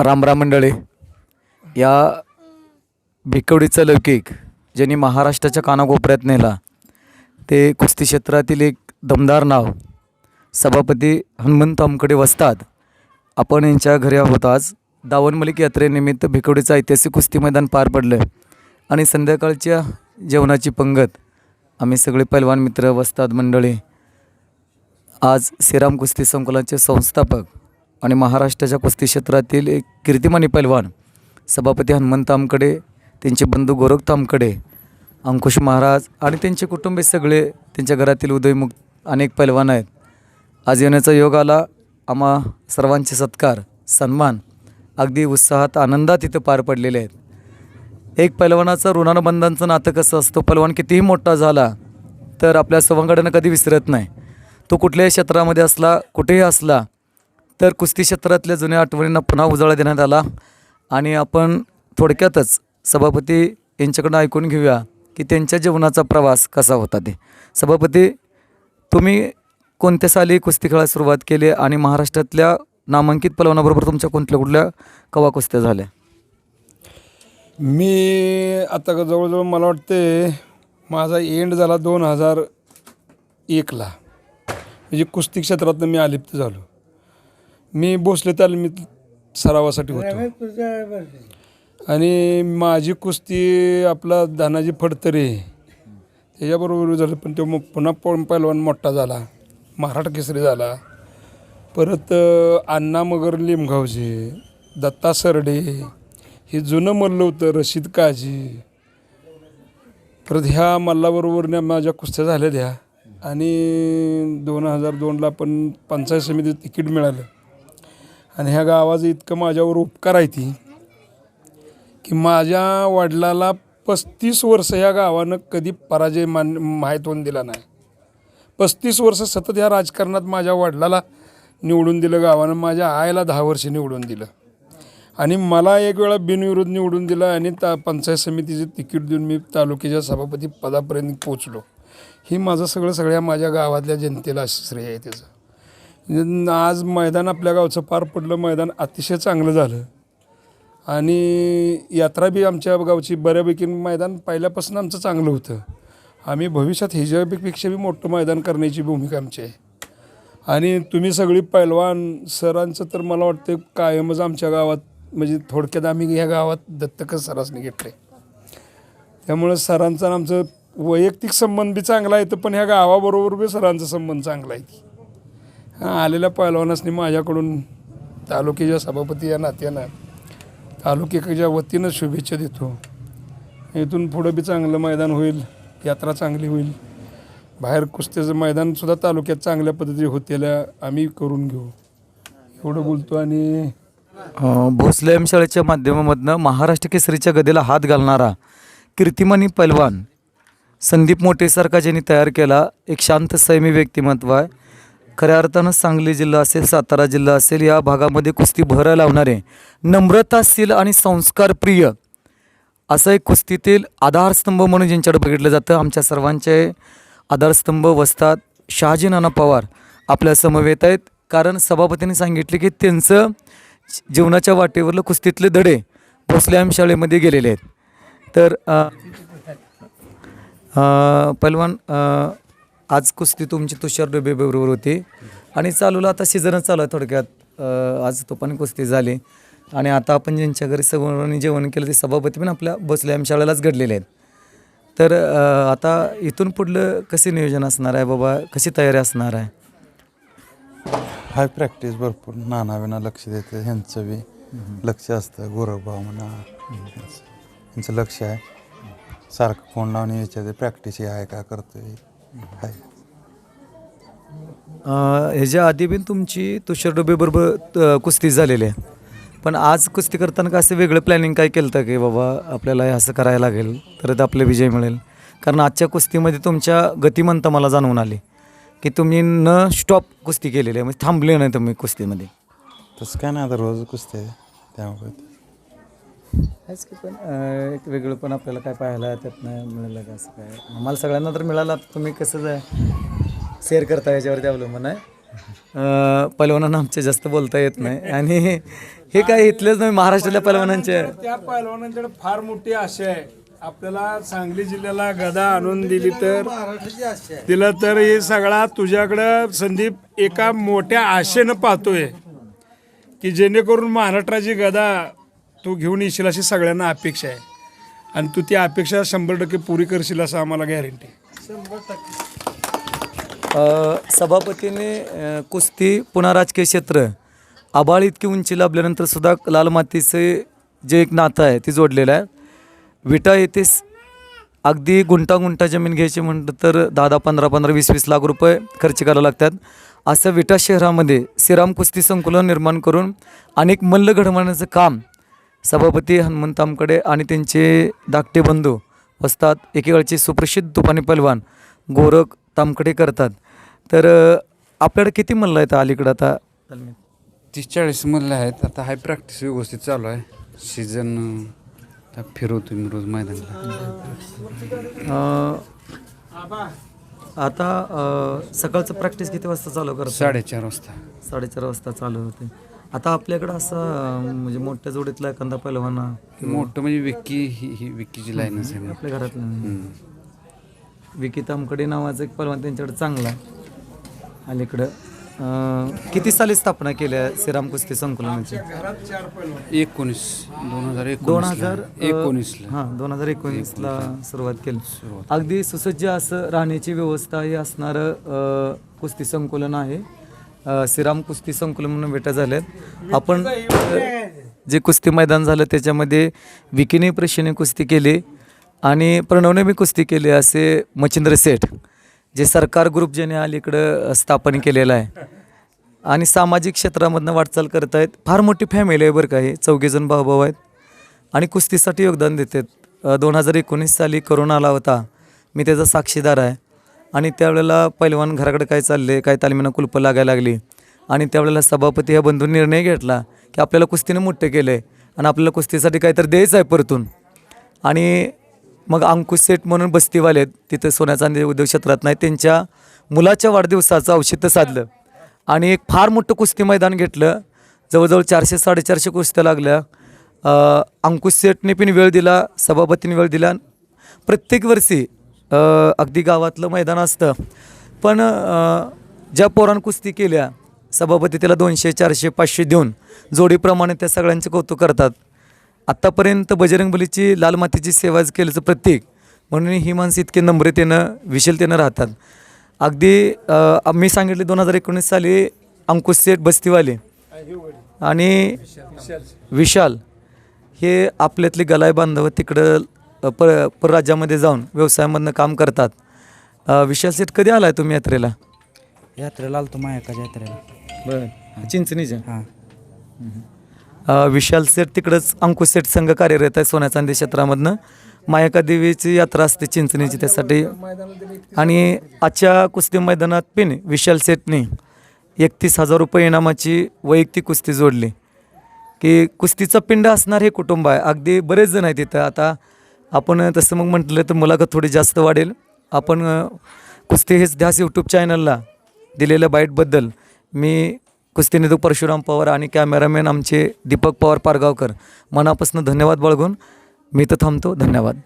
रामराम मंडळे या भिकवडीचं लौकिक ज्यांनी महाराष्ट्राच्या कानाकोपऱ्यात नेला ते कुस्ती क्षेत्रातील एक दमदार नाव सभापती हनुमंत आमकडे वसतात. आपण यांच्या घरी आहोत आज. दावण मलिक यात्रेनिमित्त भिकवडीचं ऐतिहासिक कुस्ती मैदान पार पडलं आणि संध्याकाळच्या जेवणाची पंगत आम्ही सगळे पैलवान मित्र वस्ताद मंडळी आज श्रीराम कुस्ती संकुलाचे संस्थापक आणि महाराष्ट्राच्या कुस्ती क्षेत्रातील एक कीर्तिमानी पैलवान सभापती हनुमंत तामकडे त्यांचे बंधू गोरख तामकडे अंकुश महाराज आणि त्यांचे कुटुंबे सगळे त्यांच्या घरातील उदयमुख अनेक पैलवान आहेत. आज येण्याचा योग आला. आम्हा सर्वांचे सत्कार सन्मान अगदी उत्साहात आनंदात इथं पार पडलेले आहेत. एक पैलवानाचं ऋणानुबंधांचं नातं कसं असतं? पैलवान कितीही मोठा झाला तर आपल्या सवंगड्यानं कधी विसरत नाही. तो कुठल्याही क्षेत्रामध्ये असला कुठेही असला तर कुस्ती क्षेत्रातल्या जुन्या आठवणींना पुन्हा उजाळा देण्यात आला. आणि आपण थोडक्यातच सभापती यांच्याकडून ऐकून घेऊया की त्यांच्या जीवनाचा प्रवास कसा होता ते. सभापती तुम्ही कोणत्या साली कुस्ती खेळायला सुरुवात केली आणि महाराष्ट्रातल्या नामांकित पलवानाबरोबर तुमच्या कोणत्या कुठल्या कवा कुस्त्या झाल्या? मी आता जवळजवळ मला वाटते माझा एंड झाला दोन हजार एकला. म्हणजे कुस्ती क्षेत्रातनं मी अलिप्त झालो. मी भोसले तालमीत सरावासाठी होतो. आणि माझी कुस्ती आपला धनाजी फडतरे त्याच्याबरोबर झालं पण तो मग पुन्हा पण पैलवान मोठा झाला महाराष्ट्र केसरी झाला. परत अण्णा मगर लिमगावचे दत्ता सरडे हे जुनं मल्ल होतं रशीद काजी. परत ह्या मल्लाबरोबरने माझ्या कुस्त्या झाल्या त्या. आणि दोन हजार दोनला पण पंचायत समितीत तिकीट मिळालं. आणि ह्या गावाचं इतकं माझ्यावर उपकार आहे ती की माझ्या वडिलाला पस्तीस वर्ष ह्या गावानं कधी पराजय मान माहितवून दिला नाही. पस्तीस वर्ष सतत ह्या राजकारणात माझ्या वडिलाला निवडून दिलं गावानं माझ्या आईला दहा वर्ष निवडून दिलं. आणि मला एक वेळा बिनविरोध निवडून दिलं आणि ता पंचायत समितीचे तिकीट देऊन मी तालुक्याच्या सभापती पदापर्यंत पोचलो हे माझं सगळं सगळ्या माझ्या गावातल्या जनतेला श्रेय आहे त्याचं. आज मैदान आपल्या गावचं पार पडलं मैदान अतिशय चांगलं झालं. आणि यात्रा बी आमच्या गावची बऱ्यापैकी मैदान पहिल्यापासून आमचं चांगलं होतं. आम्ही भविष्यात ह्याच्यापेक्षा बी मोठं मैदान करण्याची भूमिका आमची आहे. आणि तुम्ही सगळी पैलवान सरांचं तर मला वाटतं कायमच आमच्या गावात म्हणजे थोडक्यात आम्ही ह्या गावात दत्तकच सरासने घेतले त्यामुळं सरांचा आणि आमचं वैयक्तिक संबंध बी चांगला आहे तर पण ह्या गावाबरोबर बी सरांचा संबंध चांगला आहे. आलेल्या पैलवानासनी माझ्याकडून तालुक्याच्या सभापती या नात्यानं तालुक्याच्या वतीनं शुभेच्छा देतो. इथून पुढं बी चांगलं मैदान होईल यात्रा चांगली होईल. बाहेर कुस्त्याचं मैदानसुद्धा तालुक्यात चांगल्या पद्धतीने होतेल्या आम्ही करून घेऊ. एवढं बोलतो आणि भोसलेम भोसले शाळेच्या माध्यमामधनं महाराष्ट्र केसरीच्या गदेला हात घालणारा कीर्तिमानी पैलवान संदीप मोटेसारखा ज्यांनी तयार केला एक शांत संयमी व्यक्तिमत्व आहे. खऱ्या अर्थानं सांगली जिल्हा असेल सातारा जिल्हा असेल या भागामध्ये कुस्ती भर लावणारे नम्रताशील आणि संस्कारप्रिय असं एक कुस्तीतील आधारस्तंभ म्हणून ज्यांच्याकडे बघितलं जातं आमच्या सर्वांचे आधारस्तंभ वसतात शहाजी नाना पवार आपल्या समवेत आहेत. कारण सभापतींनी सांगितले की त्यांचं जीवनाच्या वाटेवरलं कुस्तीतले धडे भोसले आम शाळेमध्ये गेलेले आहेत. तर पैलवान आज कुस्ती तुमची तुषार डोबे बरोबर होती. आणि चालूला आता सीझनच चालू आहे थोडक्यात. आज तो पण कुस्ती झाली. आणि आता आपण ज्यांच्या घरी सगळ्यांनी जेवण केलं ते सभापती पण आपल्या भोसले शाळेलाच घडलेले आहेत. तर आता इथून पुढलं कसे नियोजन असणार आहे बाबा? कशी तयारी असणार आहे? हाय प्रॅक्टिस भरपूर. नाना विना लक्ष देते ह्यांचं बी लक्ष असतं. गोरखभाव म्हणा ह्यांचं लक्ष आहे. सारखं फोन लावून विचारते प्रॅक्टिस हे आहे का करतोय? ह्याच्या आधी पण तुमची तुषार डोबेबरोबर कुस्ती झालेली आहे. पण आज कुस्ती करताना का असं वेगळं प्लॅनिंग काय केलं होतं की बाबा आपल्याला हे असं करायला लागेल तरच आपले विजय मिळेल? कारण आजच्या कुस्तीमध्ये तुमच्या गतिमंत मला जाणवून आली की तुम्ही न स्टॉप कुस्ती केलेली आहे म्हणजे थांबले नाही तुम्ही कुस्तीमध्ये. तसं काय नाही आता रोज कुस्ती आहे त्यामुळे. हेच की पण एक वेगळं पण आपल्याला काय पाहायला त्यातनं मिळालं का असं काय? आम्हाला सगळ्यांना तर मिळाला. तुम्ही कसं शेअर करता याच्यावरती अवलंबून आहे. अं, पैलवानांना आमच्या जास्त बोलता येत नाही. आणि हे काय इथलेच नाही महाराष्ट्रातल्या पैलवानांचे त्या पैलवानांकडे फार मोठी आशा आहे. आपल्याला सांगली जिल्ह्याला गदा आणून दिली तर दिलं तर हे सगळा तुझ्याकडं संदीप एका मोठ्या आशेनं पाहतोय. की जेणेकरून महाराष्ट्राची गदा तू घेऊन येशील अशी सगळ्यांना अपेक्षा आहे. आणि तू ती अपेक्षा शंभर टक्के पुरी करशील असं आम्हाला गॅरंटी अ, सभापतीने अ, कुस्ती पुन्हा राजकीय क्षेत्र आबाळ इतकी उंची लाभल्यानंतर सुद्धा लाल मातीचे जे एक नातं आहे ते जोडलेलं आहे. विटा येथे स- अगदी गुंटागुंटा जमीन घ्यायची म्हटलं तर दहा दहा पंधरा पंधरा वीस वीस लाख रुपये खर्च करावे लागतात. असं विटा शहरामध्ये श्रीराम कुस्ती संकुलन निर्माण करून अनेक मल्ल घडवण्याचं काम सभापती हनुमंत तामकडे आणि त्यांचे धाकटे बंधू वस्तात एकेकाळचे सुप्रसिद्ध तुफानी पैलवान गोरख तामकडे करतात. तर आपल्याकडे किती मल्ल आहेत अलीकडं आता? तीस चाळीस मधले आहेत. आता हाय प्रॅक्टिस व्यवस्थित चालू आहे. सीझन फिरवतो मी रोज मैदानाला. अ, आता सकाळचं प्रॅक्टिस किती वाजता चालू करतात साडेचार वाजता. साडेचार वाजता चालू होते आता आपल्याकडं असं म्हणजे मोठ्या जोडीतला एखादा पैलवाना मोठं म्हणजे विक्की ही ही विक्कीची लाईनच आहे आपल्या घरातलं. विकी तामकडे नावाचं एक पैलवान त्यांच्याकडे चांगला आहे. अलीकडं. अ, किती साली स्थापना केल्या श्रीराम कुस्ती संकुलनाची एकोणीस दोन हजार दोन एकोणीस हजार एकोणीसला. हां दोन हजार एकोणीसला सुरुवात केली. अगदी सुसज्ज असं राहण्याची व्यवस्था हे असणारं अ, कुस्ती संकुलन आहे. श्रीराम कुस्ती संकुल म्हणून भेटा झाल्यात आपण जे कुस्ती मैदान झालं त्याच्यामध्ये विकिनी प्रशिने कुस्ती केली आणि प्रणवने मी कुस्ती केली असे मच्छिंद्र सेठ जे सरकार ग्रुप ज्याने अलीकडं स्थापन केलेलं आहे. आणि सामाजिक क्षेत्रामधनं वाटचाल करत आहेत फार मोठी फॅमिली आहे बरं का हे. चौघेजण भाऊ भाऊ आहेत. आणि कुस्तीसाठी योगदान देतात. दोन हजार एकोणीस साली करोना आला होता. मी त्याचा साक्षीदार आहे. आणि त्यावेळेला पैलवान घराकडे काय चालले काय तालमीनं कुलपं लागायला लागली. आणि त्यावेळेला सभापती ह्या बंधून निर्णय घेतला की आपल्याला कुस्तीनं मोठं केलं आहे आणि आपल्याला कुस्तीसाठी काहीतरी द्यायचं आहे परतून. आणि मग अंकुश सेठ म्हणून बस्तीवाले आहेत तिथं सोन्या चांदी उद्योग क्षेत्रात नाही त्यांच्या मुलाच्या वाढदिवसाचं औषध साधलं. आणि एक फार मोठं कुस्ती मैदान घेतलं. जवळजवळ चारशे साडेचारशे कुस्त्या लागल्या. अंकुश सेठने पण वेळ दिला सभापतीने वेळ दिला. प्रत्येक वर्षी अगदी गावातलं मैदान असतं. पण ज्या पोरान कुस्ती केल्या सभापती त्याला दोनशे चारशे पाचशे देऊन जोडीप्रमाणे त्या सगळ्यांचे कौतुक करतात. आत्तापर्यंत बजरंगबलीची लाल मातीची सेवा केल्याचं प्रतीक म्हणून ही माणसं इतके नम्रतेनं विशलतेनं राहतात. अगदी मी सांगितले दोन हजार एकोणीस साली अंकुश सेठ बस्तीवाले आणि विशाल. हे आपल्यातले गलाय बांधव तिकडं पर परराज्यामध्ये जाऊन व्यवसायामधनं काम करतात. अ, विशाल सेठ कधी आलाय तुम्ही यात्रेला? यात्रेला आलतो मायकाच्या यात्रेला. बरं. चिंचणीच्या? हां. अ, विशाल सेठ तिकडंच अंकुश सेठ संघ कार्यरत आहे सोन्या चांदी क्षेत्रामधनं. मायका देवीची यात्रा असते चिंचणीची त्यासाठी. आणि आजच्या कुस्ती मैदानात पिन विशाल सेठने एकतीस हजार रुपये इनामाची वैयक्तिक कुस्ती जोडली. की कुस्तीचं पिंड असणार हे कुटुंब आहे. अगदी बरेच जण आहेत तिथं आता आपण तसं मग म्हटलं तर मुलाखत थोडी जास्त वाढेल. आपण कुस्ती हेच ध्यास यूट्यूब चॅनलला दिलेल्या बाईटबद्दल मी कुस्तीनिधू परशुराम पवार आणि कॅमेरामॅन आमचे दीपक पवार पारगावकर. मनापासून धन्यवाद बाळगून मी तर थांबतो. धन्यवाद.